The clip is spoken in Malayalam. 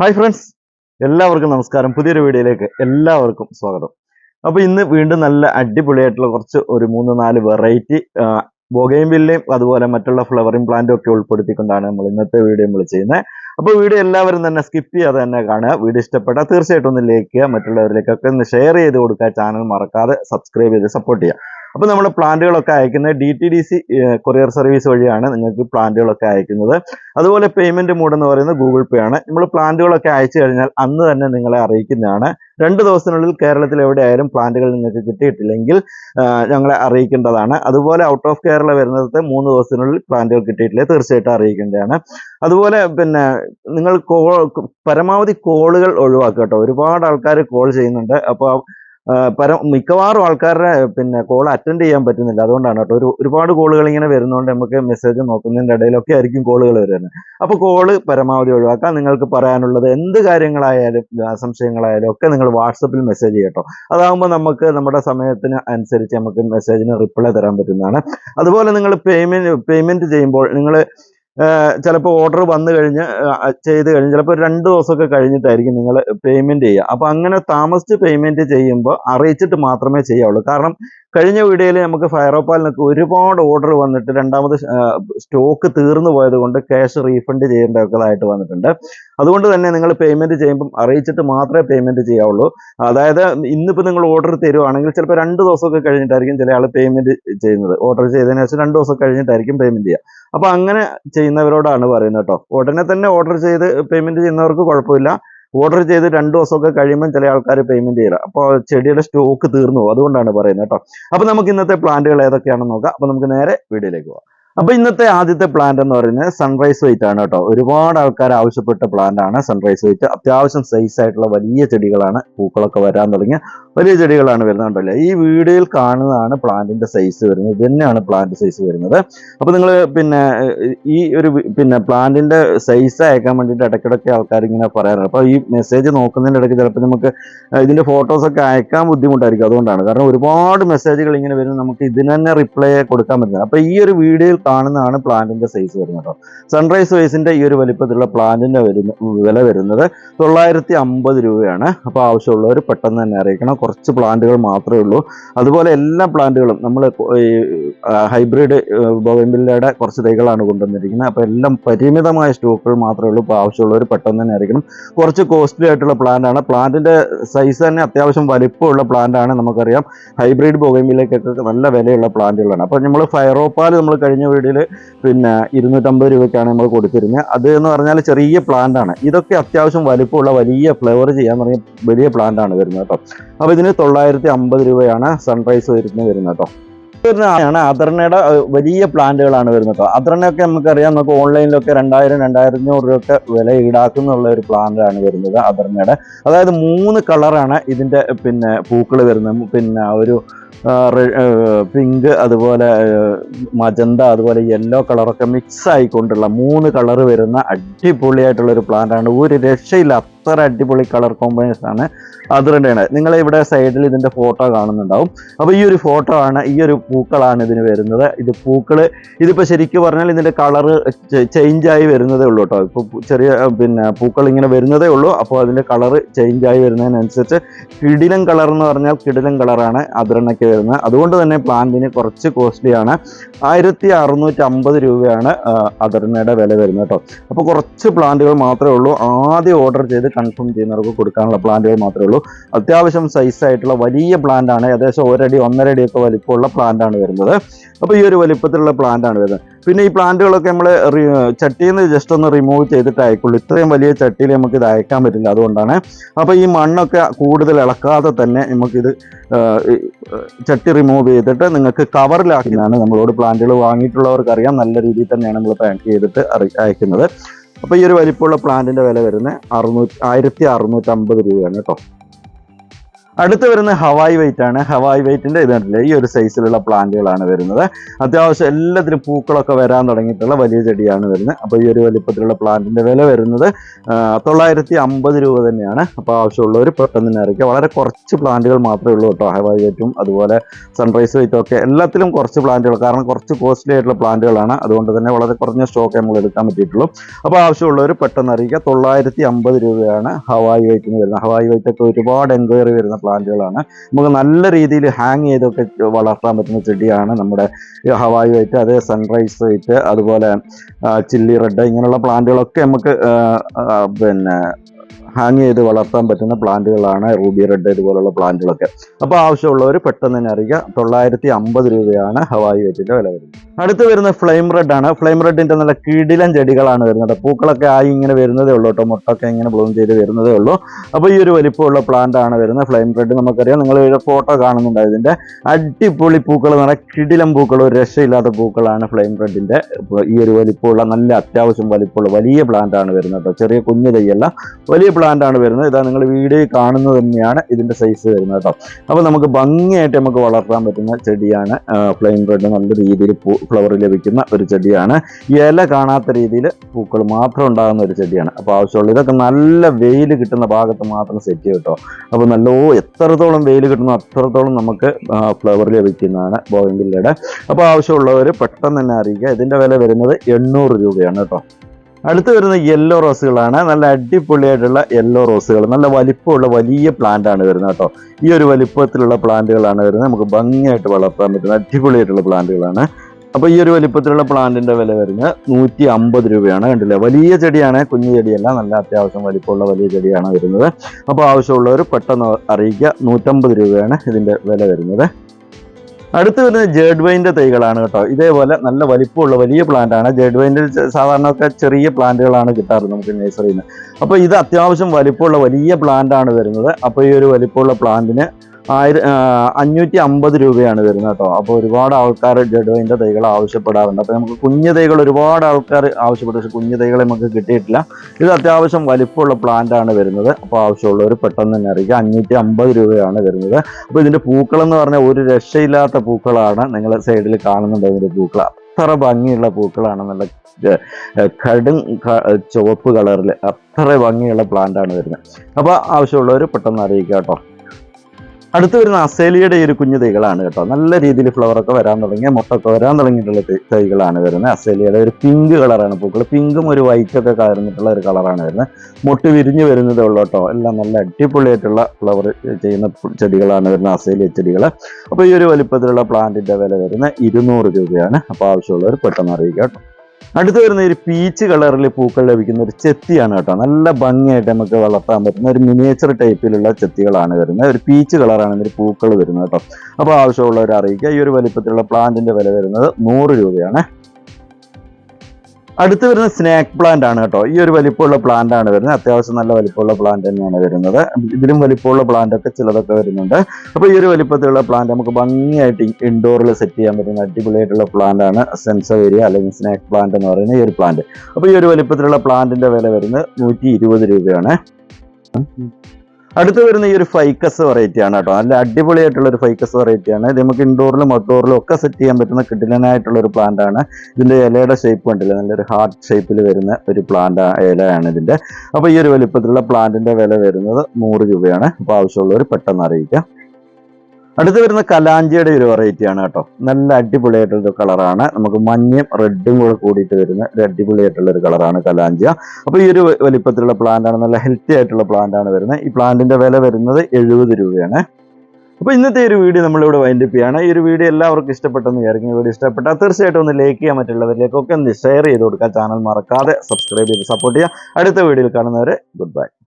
ഹായ് ഫ്രണ്ട്സ് എല്ലാവർക്കും നമസ്കാരം. പുതിയൊരു വീഡിയോയിലേക്ക് എല്ലാവർക്കും സ്വാഗതം. അപ്പോൾ ഇന്ന് വീണ്ടും നല്ല അടിപൊളിയായിട്ടുള്ള കുറച്ച് ഒരു മൂന്ന് നാല് വെറൈറ്റി ബൊഗൈൻവില്ലയും അതുപോലെ മറ്റുള്ള ഫ്ലവറിംഗ് പ്ലാന്റും ഒക്കെ ഉൾപ്പെടുത്തിക്കൊണ്ടാണ് നമ്മൾ ഇന്നത്തെ വീഡിയോ നമ്മൾ ചെയ്യുന്നത്. അപ്പോൾ വീഡിയോ എല്ലാവരും തന്നെ സ്കിപ്പ് ചെയ്യാതെ തന്നെ കാണുക. വീഡിയോ ഇഷ്ടപ്പെട്ടാൽ തീർച്ചയായിട്ടും ഒന്ന് ലൈക്ക് ചെയ്യുക. മറ്റുള്ളവരിലേക്കൊക്കെ ഒന്ന് ഷെയർ ചെയ്ത് കൊടുക്കുക. ചാനൽ മറക്കാതെ സബ്സ്ക്രൈബ് ചെയ്ത് സപ്പോർട്ട് ചെയ്യുക. അപ്പോൾ നമ്മൾ പ്ലാന്റുകളൊക്കെ അയക്കുന്നത് D T D C courier service വഴിയാണ് നിങ്ങൾക്ക് പ്ലാന്റുകളൊക്കെ അയക്കുന്നത്. അതുപോലെ പേയ്മെന്റ് മോഡ് എന്ന് പറയുന്നത് ഗൂഗിൾ പേ ആണ്. നമ്മൾ പ്ലാന്റുകളൊക്കെ അയച്ചു കഴിഞ്ഞാൽ അന്ന് തന്നെ നിങ്ങളെ അറിയിക്കുന്നതാണ്. രണ്ട് ദിവസത്തിനുള്ളിൽ കേരളത്തിൽ എവിടെയായാലും പ്ലാന്റുകൾ നിങ്ങൾക്ക് കിട്ടിയിട്ടില്ലെങ്കിൽ ഞങ്ങളെ അറിയിക്കേണ്ടതാണ്. അതുപോലെ ഔട്ട് ഓഫ് കേരള വരുന്നത് മൂന്ന് ദിവസത്തിനുള്ളിൽ പ്ലാന്റുകൾ കിട്ടിയിട്ടില്ലേ തീർച്ചയായിട്ടും അറിയിക്കേണ്ടതാണ്. അതുപോലെ പിന്നെ നിങ്ങൾ കോ പരമാവധി കോളുകൾ ഒഴിവാക്കുക കേട്ടോ. ഒരുപാട് ആൾക്കാർ കോൾ ചെയ്യുന്നുണ്ട്. അപ്പോൾ പര മിക്കവാറും ആൾക്കാരുടെ പിന്നെ കോൾ അറ്റൻഡ് ചെയ്യാൻ പറ്റുന്നില്ല. അതുകൊണ്ടാണ് കേട്ടോ. ഒരു ഒരുപാട് കോളുകൾ ഇങ്ങനെ വരുന്നതുകൊണ്ട് നമുക്ക് മെസ്സേജ് നോക്കുന്നതിന്റെ ഇടയിലൊക്കെ ആയിരിക്കും കോളുകൾ വരുന്നത് അപ്പോൾ കോൾ പരമാവധി ഒഴിവാക്കാം. നിങ്ങൾക്ക് പറയാനുള്ളത് എന്ത് കാര്യങ്ങളായാലും സംശയങ്ങളായാലും ഒക്കെ നിങ്ങൾ വാട്സപ്പിൽ മെസ്സേജ് ചെയ്യട്ടോ അതാകുമ്പോൾ നമുക്ക് നമ്മുടെ സമയത്തിന് അനുസരിച്ച് നമുക്ക് മെസ്സേജിന് റിപ്ലൈ തരാൻ പറ്റുന്നതാണ്. അതുപോലെ നിങ്ങൾ പേയ്മെന്റ് പേയ്മെന്റ് ചെയ്യുമ്പോൾ നിങ്ങൾ ചിലപ്പോൾ ഓർഡർ വന്നു കഴിഞ്ഞ് ചെയ്ത് കഴിഞ്ഞ് ചിലപ്പോൾ രണ്ട് ദിവസമൊക്കെ കഴിഞ്ഞിട്ടായിരിക്കും നിങ്ങൾ പേയ്മെന്റ് ചെയ്യുക. അപ്പോൾ അങ്ങനെ താമസിച്ച് പേയ്മെന്റ് ചെയ്യുമ്പോൾ അറിയിച്ചിട്ട് മാത്രമേ ചെയ്യാവുള്ളൂ. കാരണം കഴിഞ്ഞ വീഡിയോയിൽ നമുക്ക് ഫയറോപ്പാലിനൊക്കെ ഒരുപാട് ഓർഡർ വന്നിട്ട് രണ്ടാമത് സ്റ്റോക്ക് തീർന്നു പോയത് കൊണ്ട് ക്യാഷ് റീഫണ്ട് ചെയ്യേണ്ടതായിട്ട് വന്നിട്ടുണ്ട്. അതുകൊണ്ട് തന്നെ നിങ്ങൾ പേയ്മെന്റ് ചെയ്യുമ്പം അറിയിച്ചിട്ട് മാത്രമേ പേയ്മെന്റ് ചെയ്യാവുള്ളൂ. അതായത് ഇന്നിപ്പോൾ നിങ്ങൾ ഓർഡർ തരുവാണെങ്കിൽ ചിലപ്പോൾ രണ്ട് ദിവസമൊക്കെ കഴിഞ്ഞിട്ടായിരിക്കും ചില ആൾ പേയ്മെന്റ് ചെയ്യുന്നത്. ഓർഡർ ചെയ്തതിന് ശേഷം രണ്ട് ദിവസം കഴിഞ്ഞിട്ടായിരിക്കും പേയ്മെന്റ് ചെയ്യുക. അപ്പോൾ അങ്ങനെ ചെയ്യുന്നവരോടാണ് പറയുന്നത് കേട്ടോ. ഉടനെ തന്നെ ഓർഡർ ചെയ്ത് പേയ്മെന്റ് ചെയ്യുന്നവർക്ക് കുഴപ്പമില്ല. ഓർഡർ ചെയ്ത് രണ്ട് ദിവസമൊക്കെ കഴിയുമ്പോൾ ചില ആൾക്കാർ പേയ്മെന്റ് ചെയ്യില്ല അപ്പോൾ ചെടിയുടെ സ്റ്റോക്ക് തീർന്നു. അതുകൊണ്ടാണ് പറയുന്നത് കേട്ടോ. അപ്പോൾ നമുക്ക് ഇന്നത്തെ പ്ലാന്റുകൾ ഏതൊക്കെയാണെന്ന് നോക്കാം. അപ്പോൾ നമുക്ക് നേരെ വീഡിയോയിലേക്ക് പോകാം അപ്പോൾ ഇന്നത്തെ ആദ്യത്തെ പ്ലാന്റ് എന്ന് പറയുന്നത് സൺറൈസ് വൈറ്റ് ആണ് കേട്ടോ. ഒരുപാട് ആൾക്കാർ ആവശ്യപ്പെട്ട പ്ലാന്റ് ആണ് സൺറൈസ് വൈറ്റ് അത്യാവശ്യം സൈസ് ആയിട്ടുള്ള വലിയ ചെടികളാണ് പൂക്കളൊക്കെ വരാൻ തുടങ്ങിയ വലിയ ചെടികളാണ് വരുന്നത് ഈ വീഡിയോയിൽ കാണുന്നതാണ് പ്ലാന്റിന്റെ സൈസ് വരുന്നത്. ഇത് തന്നെയാണ് പ്ലാന്റ് സൈസ് വരുന്നത്. അപ്പൊ നിങ്ങൾ പിന്നെ ഈ ഒരു പിന്നെ പ്ലാന്റിന്റെ സൈസ് അയക്കാൻ വേണ്ടിയിട്ട് ഇടയ്ക്കിടയ്ക്ക് ആൾക്കാർ ഇങ്ങനെ പറയാറുണ്ട്. അപ്പോൾ ഈ മെസ്സേജ് നോക്കുന്നതിന്റെ ഇടയ്ക്ക് ചിലപ്പോൾ നമുക്ക് ഇതിന്റെ ഫോട്ടോസൊക്കെ അയക്കാൻ ബുദ്ധിമുട്ടായിരിക്കും. അതുകൊണ്ടാണ്. കാരണം ഒരുപാട് മെസ്സേജുകൾ ഇങ്ങനെ വരുന്നത് നമുക്ക് ഇതിന് തന്നെ റിപ്ലൈ കൊടുക്കാൻ പറ്റുന്നത് അപ്പോൾ ഈ ഒരു വീഡിയോയിൽ കാണുന്നതാണ് പ്ലാന്റിന്റെ സൈസ് വരുന്നത് കേട്ടോ സൺറൈസ് വൈസിന്റെ ഈ ഒരു വലിപ്പത്തിലുള്ള പ്ലാന്റിന്റെ വരുന്ന വില വരുന്നത് തൊള്ളായിരത്തി അമ്പത് രൂപയാണ്. അപ്പോൾ ആവശ്യമുള്ളവർ പെട്ടെന്ന് തന്നെ അറിയിക്കണം. കുറച്ച് പ്ലാന്റുകൾ മാത്രമേ ഉള്ളൂ. അതുപോലെ എല്ലാ പ്ലാന്റുകളും നമ്മൾ ഈ ഹൈബ്രിഡ് ബോവൻബില്ലയുടെ കുറച്ച് തൈകളാണ് കൊണ്ടുവന്നിരിക്കുന്നത്. അപ്പോൾ എല്ലാം പരിമിതമായ സ്റ്റോക്കുകൾ മാത്രമേ ഉള്ളൂ. ഇപ്പോൾ ആവശ്യമുള്ളവർ പെട്ടെന്ന് തന്നെ അറിയിക്കണം. കുറച്ച് കോസ്റ്റ്ലി ആയിട്ടുള്ള പ്ലാന്റ് ആണ് പ്ലാന്റിന്റെ സൈസ് തന്നെ അത്യാവശ്യം വലിപ്പമുള്ള പ്ലാന്റാണ് നമുക്കറിയാം. ഹൈബ്രിഡ് ബോഗൈമിലേക്കൊക്കെ നല്ല വിലയുള്ള പ്ലാന്റുകളാണ്. അപ്പോൾ നമ്മൾ ഫയറോപ്പാൽ നമ്മൾ കഴിഞ്ഞ വീഡിയോയിൽ പിന്നെ ഇരുന്നൂറ്റമ്പത് രൂപയ്ക്കാണ് നമ്മൾ കൊടുത്തിരുന്നത് അത് എന്ന് പറഞ്ഞാൽ ചെറിയ പ്ലാന്റ് ആണ്. ഇതൊക്കെ അത്യാവശ്യം വലിപ്പമുള്ള വലിയ ഫ്ലവർ ചെയ്യാൻ തുടങ്ങിയ വലിയ പ്ലാന്റ് ആണ് വരുന്നത് കേട്ടോ. അപ്പോൾ ഇതിന് തൊള്ളായിരത്തി അമ്പത് രൂപയാണ് സൺറൈസ് വരുന്നത് വരുന്നത് കേട്ടോ. വരുന്നതാണ് അതർണയുടെ വലിയ പ്ലാന്റുകളാണ് വരുന്നത് കേട്ടോ. അതർണയൊക്കെ നമുക്കറിയാം നമുക്ക് ഓൺലൈനിലൊക്കെ രണ്ടായിരം രണ്ടായിരത്തി അഞ്ഞൂറ് രൂപയൊക്കെ വില ഈടാക്കുന്നുള്ള ഒരു പ്ലാന്റാണ് വരുന്നത് അതർണയുടെ അതായത് മൂന്ന് കളറാണ് ഇതിന്റെ പിന്നെ പൂക്കൾ വരുന്നത്. പിന്നെ ഒരു പിങ്ക് അതുപോലെ മജന്ത അതുപോലെ യെല്ലോ കളറൊക്കെ മിക്സ് ആയിക്കൊണ്ടുള്ള മൂന്ന് കളർ വരുന്ന അടിപൊളിയായിട്ടുള്ള ഒരു പ്ലാന്റാണ് ഒരു രക്ഷയില്ല അത്ര അടിപൊളി കളർ കോമ്പിനേഷൻ ആണ് അതിരണ്ടാണ് നിങ്ങൾ ഇവിടെ സൈഡിൽ ഇതിന്റെ ഫോട്ടോ കാണുന്നുണ്ടാവും. അപ്പോൾ ഈ ഒരു ഫോട്ടോ ആണ് ഈ ഒരു പൂക്കളാണ് ഇതിന് വരുന്നത്. ഇത് പൂക്കൾ ഇതിപ്പോൾ ശരിക്കും പറഞ്ഞാൽ ഇതിന്റെ കളർ ചേഞ്ച് ആയി വരുന്നതേ ഉള്ളൂ കേട്ടോ. ഇപ്പോൾ ചെറിയ പിന്നെ പൂക്കൾ ഇങ്ങനെ വരുന്നതേ ഉള്ളൂ. അപ്പോൾ അതിന്റെ കളർ ചേഞ്ച് ആയി വരുന്നതിനനുസരിച്ച് കിടിലം കളർ എന്ന് പറഞ്ഞാൽ കിടിലം കളറാണ് അതിരണയ്ക്ക് വരുന്നത്. അതുകൊണ്ട് തന്നെ പ്ലാന്റിന് കുറച്ച് കോസ്റ്റ്ലി ആണ്. ആയിരത്തി അറുന്നൂറ്റി അമ്പത് രൂപയാണ് അതിരണയുടെ വില വരുന്നത് കേട്ടോ. അപ്പോൾ കുറച്ച് പ്ലാന്റുകൾ മാത്രമേ ഉള്ളൂ. ആദ്യം ഓർഡർ ചെയ്ത് കൺഫേം ചെയ്യുന്നവർക്ക് കൊടുക്കാനുള്ള പ്ലാന്റുകൾ മാത്രമേ ഉള്ളൂ. അത്യാവശ്യം സൈസ് ആയിട്ടുള്ള വലിയ പ്ലാന്റ് ആണ്. ഏകദേശം ഒരടി ഒന്നര അടിയൊക്കെ വലിപ്പമുള്ള പ്ലാന്റാണ് വരുന്നത്. അപ്പോൾ ഈ ഒരു വലിപ്പത്തിലുള്ള പ്ലാന്റാണ് വരുന്നത്. പിന്നെ ഈ പ്ലാന്റുകളൊക്കെ നമ്മൾ ചട്ടിയിൽ നിന്ന് ജസ്റ്റ് ഒന്ന് റിമൂവ് ചെയ്തിട്ട് അയക്കുള്ളൂ ഇത്രയും വലിയ ചട്ടിയിൽ നമുക്ക് ഇത് അയക്കാൻ പറ്റില്ല അതുകൊണ്ടാണ്. അപ്പോൾ ഈ മണ്ണൊക്കെ കൂടുതൽ ഇളക്കാതെ തന്നെ നമുക്കിത് ചട്ടി റിമൂവ് ചെയ്തിട്ട് നിങ്ങൾക്ക് കവറിലാക്കിയാണ് നമ്മളോട് പ്ലാന്റുകൾ വാങ്ങിയിട്ടുള്ളവർക്ക് അറിയാം നല്ല രീതിയിൽ തന്നെയാണ് നമ്മൾ പാക്ക് ചെയ്തിട്ട് അയക്കുന്നത്. അപ്പോൾ ഈ ഒരു വലിപ്പമുള്ള പ്ലാന്റിന്റെ വില വരുന്നത് അറുന്നൂറ്റി ആയിരത്തി അറുന്നൂറ്റമ്പത് രൂപയാണ് കേട്ടോ. അടുത്ത് വരുന്ന ഹവായ് വൈറ്റ് ആണ്. ഹവായ് വൈറ്റിന്റെ ഇത് കണ്ടില്ലേ ഈ ഒരു സൈസിലുള്ള പ്ലാന്റുകളാണ് വരുന്നത്. അത്യാവശ്യം എല്ലാത്തിനും പൂക്കളൊക്കെ വരാൻ തുടങ്ങിയിട്ടുള്ള വലിയ ചെടിയാണ് വരുന്നത്. അപ്പോൾ ഈ ഒരു വലിപ്പത്തിലുള്ള പ്ലാന്റിന്റെ വില വരുന്നത് തൊള്ളായിരത്തി അമ്പത് രൂപ തന്നെയാണ്. അപ്പോൾ ആവശ്യമുള്ളവർ പെട്ടെന്ന് തന്നെ അറിയിക്കുക വളരെ കുറച്ച് പ്ലാന്റുകൾ മാത്രമേ ഉള്ളൂ കേട്ടോ. ഹവായ് വൈറ്റും അതുപോലെ സൺറൈസ് വൈറ്റും ഒക്കെ എല്ലാത്തിലും കുറച്ച് പ്ലാന്റുകൾ. കാരണം കുറച്ച് കോസ്റ്റ്ലി ആയിട്ടുള്ള പ്ലാന്റുകളാണ്. അതുകൊണ്ട് തന്നെ വളരെ കുറഞ്ഞ സ്റ്റോക്ക് നമ്മൾ എടുക്കാൻ പറ്റിയിട്ടുള്ളൂ. അപ്പോൾ ആവശ്യമുള്ളവർ പെട്ടെന്ന് അറിയിക്കുക തൊള്ളായിരത്തി അമ്പത് രൂപയാണ് ഹവായ് വൈറ്റിന് വരുന്നത്. ഹവായ് വൈറ്റൊക്കെ ഒരുപാട് എൻക്വയറി വരുന്ന പ്ലാന്റുകളാണ്. നമുക്ക് നല്ല രീതിയിൽ ഹാങ് ചെയ്തൊക്കെ വളർത്താൻ പറ്റുന്ന ചെടിയാണ് നമ്മുടെ ഹവായു വൈറ്റ് അതേ സൺറൈസ് വൈറ്റ് അതുപോലെ ചില്ലി റെഡ് ഇങ്ങനെയുള്ള പ്ലാന്റുകളൊക്കെ നമുക്ക് പിന്നെ ഹാങ് ചെയ്ത് വളർത്താൻ പറ്റുന്ന പ്ലാന്റുകളാണ് റൂബി റെഡ് ഇതുപോലുള്ള പ്ലാന്റുകളൊക്കെ. അപ്പോൾ ആവശ്യമുള്ളവർ പെട്ടെന്ന് തന്നെ അറിയിക്കുക തൊള്ളായിരത്തി അമ്പത് രൂപയാണ് ഹവായി വൈറ്റിന്റെ വില വരുന്നത്. അടുത്ത് വരുന്ന ഫ്ലെയിം റെഡ് ആണ്. ഫ്ലെയിം റെഡിന്റെ നല്ല കിടിലൻ ചെടികളാണ് വരുന്നത്. പൂക്കളൊക്കെ ആയി ഇങ്ങനെ വരുന്നതേ ഉള്ളൂ കേട്ടോ. മുട്ടൊക്കെ ഇങ്ങനെ ബ്ലൂം ചെയ്ത് വരുന്നതേ ഉള്ളൂ. അപ്പോൾ ഈ ഒരു വലിപ്പമുള്ള പ്ലാന്റ് ആണ് വരുന്നത്. ഫ്ലെയിം റെഡ് നമുക്കറിയാം. നിങ്ങൾ ഫോട്ടോ കാണുന്നുണ്ട് ഇതിന്റെ അടിപൊളി പൂക്കൾ പറഞ്ഞാൽ കിടിലം പൂക്കൾ. രക്ഷയില്ലാത്ത പൂക്കളാണ് ഫ്ലെയിം ഇപ്പൊ ഈ ഒരു വലിപ്പമുള്ള നല്ല അത്യാവശ്യം വലിപ്പമുള്ള വലിയ പ്ലാന്റ് ആണ് വരുന്നത് കേട്ടോ. ചെറിയ കുഞ്ഞു തൈയല്ല. വലിയ പ്ലാന്റ് ആണ് വരുന്നത്. ഇതാ നിങ്ങൾ വീഡിയോ കാണുന്നത് തന്നെയാണ് ഇതിന്റെ സൈസ് വരുന്നത് കേട്ടോ. അപ്പോൾ നമുക്ക് ഭംഗിയായിട്ട് നമുക്ക് വളർത്താൻ പറ്റുന്ന ചെടിയാണ് പ്ലെയിൻ റെഡ് നല്ല രീതിയിൽ ഫ്ലവർ ലഭിക്കുന്ന ഒരു ചെടിയാണ്. ഇല കാണാത്ത രീതിയിൽ പൂക്കൾ മാത്രം ഉണ്ടാകുന്ന ഒരു ചെടിയാണ്. അപ്പോൾ ആവശ്യമുള്ള ഇതൊക്കെ നല്ല വെയിൽ കിട്ടുന്ന ഭാഗത്ത് മാത്രം സെറ്റ് ചെയ്യും കേട്ടോ. അപ്പോൾ നല്ലോ എത്രത്തോളം വെയിൽ കിട്ടുന്നു അത്രത്തോളം നമുക്ക് ഫ്ലവർ ലഭിക്കുന്നതാണ് ബോയിൻവില്ലയുടെ അപ്പോൾ ആവശ്യമുള്ളവർ പെട്ടെന്ന് തന്നെ അറിയിക്കുക. ഇതിന്റെ വില വരുന്നത് എണ്ണൂറ് രൂപയാണ് കേട്ടോ. അടുത്ത് വരുന്ന യെല്ലോ റോസുകളാണ് നല്ല അടിപൊളിയായിട്ടുള്ള യെല്ലോ റോസുകൾ നല്ല വലിപ്പമുള്ള വലിയ പ്ലാന്റ് ആണ് വരുന്നത് കേട്ടോ. ഈ ഒരു വലിപ്പത്തിലുള്ള പ്ലാന്റുകളാണ് വരുന്നത്. നമുക്ക് ഭംഗിയായിട്ട് വളർത്താൻ പറ്റുന്ന അടിപൊളിയായിട്ടുള്ള പ്ലാന്റുകളാണ് അപ്പോൾ ഈ ഒരു വലിപ്പത്തിലുള്ള പ്ലാന്റിന്റെ വില വരുന്നത് നൂറ്റി അമ്പത് രൂപയാണ്. കണ്ടില്ലേ? വലിയ ചെടിയാണ് കുഞ്ഞു ചെടിയല്ല. നല്ല അത്യാവശ്യം വലിപ്പമുള്ള വലിയ ചെടിയാണ് വരുന്നത്. അപ്പോൾ ആവശ്യമുള്ളവർ പെട്ടെന്ന് അറിയിക്കുക. നൂറ്റമ്പത് രൂപയാണ് ഇതിന്റെ വില വരുന്നത്. അടുത്ത് വരുന്നത് ജേഡ് വൈന്റെ തൈകളാണ് കേട്ടോ. ഇതേപോലെ നല്ല വലിപ്പമുള്ള വലിയ പ്ലാന്റാണ് ജേഡ് വൈന്റെ ചെറിയ പ്ലാന്റുകളാണ് കിട്ടാറ് നമുക്ക് നഴ്സറിയിൽ നിന്ന് അപ്പോൾ ഇത് അത്യാവശ്യം വലിപ്പമുള്ള വലിയ പ്ലാന്റാണ് വരുന്നത്. അപ്പോൾ ഈ ഒരു വലിപ്പമുള്ള പ്ലാന്റിന് ആയിരം അഞ്ഞൂറ്റി അമ്പത് രൂപയാണ് വരുന്നത് കേട്ടോ. അപ്പോൾ ഒരുപാട് ആൾക്കാർ ജേഡ് തൈകൾ ആവശ്യപ്പെടാറുണ്ട്. അപ്പോൾ നമുക്ക് കുഞ്ഞു തൈകൾ ഒരുപാട് ആൾക്കാർ ആവശ്യപ്പെട്ടു. പക്ഷേ കുഞ്ഞു തൈകൾ നമുക്ക് കിട്ടിയിട്ടില്ല. ഇത് അത്യാവശ്യം വലിപ്പമുള്ള പ്ലാന്റ് ആണ് വരുന്നത്. അപ്പോൾ ആവശ്യമുള്ളവർ പെട്ടെന്ന് തന്നെ അറിയിക്കുക. അഞ്ഞൂറ്റി അമ്പത് രൂപയാണ് വരുന്നത്. അപ്പോൾ ഇതിന്റെ പൂക്കൾ എന്ന് പറഞ്ഞാൽ ഒരു രക്ഷയില്ലാത്ത പൂക്കളാണ്. നിങ്ങൾ സൈഡിൽ കാണുന്നുണ്ട് ഇതിന്റെ പൂക്കൾ. അത്ര ഭംഗിയുള്ള പൂക്കളാണ് നല്ല കടും ചുവപ്പ് കളറിൽ അത്ര ഭംഗിയുള്ള പ്ലാന്റ് ആണ് വരുന്നത്. അപ്പോൾ ആവശ്യമുള്ളവർ പെട്ടെന്ന് അറിയിക്കുക കേട്ടോ. അടുത്ത് വരുന്ന അസേലിയുടെ ഈ ഒരു കുഞ്ഞു തൈകളാണ് കേട്ടോ. നല്ല രീതിയിൽ ഫ്ലവറൊക്കെ വരാൻ തുടങ്ങിയ മുട്ടൊക്കെ വരാൻ തുടങ്ങിയിട്ടുള്ള തൈകളാണ് വരുന്നത്. അസേലിയുടെ ഒരു പിങ്ക് കളറാണ് പൂക്കൾ. പിങ്കും ഒരു വൈറ്റ് ഒക്കെ കലർന്നിട്ടുള്ള ഒരു കളറാണ് വരുന്നത്. മുട്ട് വിരിഞ്ഞ് വരുന്നതേ ഉള്ളൂ കേട്ടോ. എല്ലാം നല്ല അടിപൊളിയായിട്ടുള്ള ഫ്ലവർ ചെയ്യുന്ന ചെടികളാണ് വരുന്നത് അസേലിയ ചെടികൾ. അപ്പോൾ ഈ ഒരു വലിപ്പത്തിലുള്ള പ്ലാന്റിന്റെ വില വരുന്നത് ഇരുന്നൂറ് രൂപയാണ്. അപ്പോൾ ആവശ്യമുള്ളവർ പെട്ടെന്ന് അറിയിക്കാം കേട്ടോ. അടുത്ത് വരുന്ന ഒരു പീച്ച് കളറിൽ പൂക്കൾ ലഭിക്കുന്ന ഒരു ചെത്തിയാണ് കേട്ടോ. നല്ല ഭംഗിയായിട്ട് നമുക്ക് വളർത്താൻ പറ്റുന്ന ഒരു മിനിയേച്ചർ ടൈപ്പിലുള്ള ചെത്തികളാണ് വരുന്നത്. ഒരു പീച്ച് കളറാണ് ഇതിൽ പൂക്കൾ വരുന്നത് കേട്ടോ. അപ്പോൾ ആവശ്യമുള്ളവർ അറിയിക്കുക. ഈ ഒരു വലിപ്പത്തിലുള്ള പ്ലാന്റിന്റെ വില വരുന്നത് നൂറ് രൂപയാണ്. അടുത്ത് വരുന്ന സ്നാക്ക് പ്ലാന്റ് ആണ് കേട്ടോ. ഈ ഒരു വലിപ്പമുള്ള പ്ലാന്റ് ആണ് വരുന്നത്. അത്യാവശ്യം നല്ല വലിപ്പമുള്ള പ്ലാന്റ് തന്നെയാണ് വരുന്നത്. ഇതിലും വലിപ്പമുള്ള പ്ലാന്റ് ഒക്കെ ചിലതൊക്കെ വരുന്നുണ്ട്. അപ്പോൾ ഈ ഒരു വലിപ്പത്തിലുള്ള പ്ലാന്റ് നമുക്ക് ഭംഗിയായിട്ട് ഇൻഡോറിൽ സെറ്റ് ചെയ്യാൻ പറ്റുന്ന അടിപൊളിയായിട്ടുള്ള പ്ലാന്റ് ആണ് സെൻസവേരിയ അല്ലെങ്കിൽ സ്നാക്ക് പ്ലാന്റ് എന്ന് പറയുന്ന ഈ ഒരു പ്ലാന്റ് അപ്പോൾ ഈ ഒരു വലിപ്പത്തിലുള്ള പ്ലാന്റിന്റെ വില വരുന്നത് നൂറ്റി രൂപയാണ്. അടുത്ത് വരുന്ന ഈ ഒരു ഫൈക്കസ് വെറൈറ്റി ആണ് കേട്ടോ. നല്ല അടിപൊളിയായിട്ടുള്ള ഒരു ഫൈക്കസ് വെറൈറ്റി ആണ്. ഇത് നമുക്ക് ഇൻഡോറിലും ഔട്ട്ഡോറിലും ഒക്കെ സെറ്റ് ചെയ്യാൻ പറ്റുന്ന കിടിലനായിട്ടുള്ള ഒരു പ്ലാന്റ് ആണ്. ഇതിന്റെ ഇലയുടെ ഷേപ്പ് കണ്ടില്ല? നല്ലൊരു ഹാർട്ട് ഷേപ്പിൽ വരുന്ന ഒരു പ്ലാന്റ് ഇലയാണ് ഇതിന്റെ. അപ്പോൾ ഈ ഒരു വലിപ്പത്തിലുള്ള പ്ലാന്റിന്റെ വില വരുന്നത് നൂറ് രൂപയാണ്. അപ്പോൾ ആവശ്യമുള്ളവർ പെട്ടെന്ന് അറിയിക്കുക അടുത്ത് വരുന്ന കലാഞ്ചിയുടെ ഒരു വെറൈറ്റി ആണ് കേട്ടോ. നല്ല അടിപൊളിയായിട്ടുള്ള കളറാണ് നമുക്ക് മഞ്ഞയും റെഡും കൂടെ കൂടിയിട്ട് വരുന്ന ഒരു അടിപൊളിയായിട്ടുള്ള ഒരു കളറാണ് കലാഞ്ചിയ. അപ്പോൾ ഈ ഒരു വലിപ്പത്തിലുള്ള പ്ലാന്റ് ആണ് നല്ല ഹെൽത്തി ആയിട്ടുള്ള പ്ലാന്റ് ആണ് വരുന്നത്. ഈ പ്ലാന്റിന്റെ വില വരുന്നത് എഴുപത് രൂപയാണ്. അപ്പോൾ ഇന്നത്തെ ഒരു വീഡിയോ നമ്മളിവിടെ വൈൻഡപ്പ് ചെയ്യാണ്. ഈ ഒരു വീഡിയോ എല്ലാവർക്കും ഇഷ്ടപ്പെട്ടെന്ന് വിചാരിക്കും വീഡിയോ ഇഷ്ടപ്പെട്ടാൽ തീർച്ചയായിട്ടും ഒന്ന് ലൈക്ക് ചെയ്യാൻ മറ്റുള്ളവരിലേക്കൊക്കെ ഒന്ന് ഷെയർ ചെയ്ത് കൊടുക്കുക. ചാനൽ മറക്കാതെ സബ്സ്ക്രൈബ് ചെയ്ത് സപ്പോർട്ട് ചെയ്യുക. അടുത്ത വീഡിയോയിൽ കാണുന്നവരെ ഗുഡ് ബൈ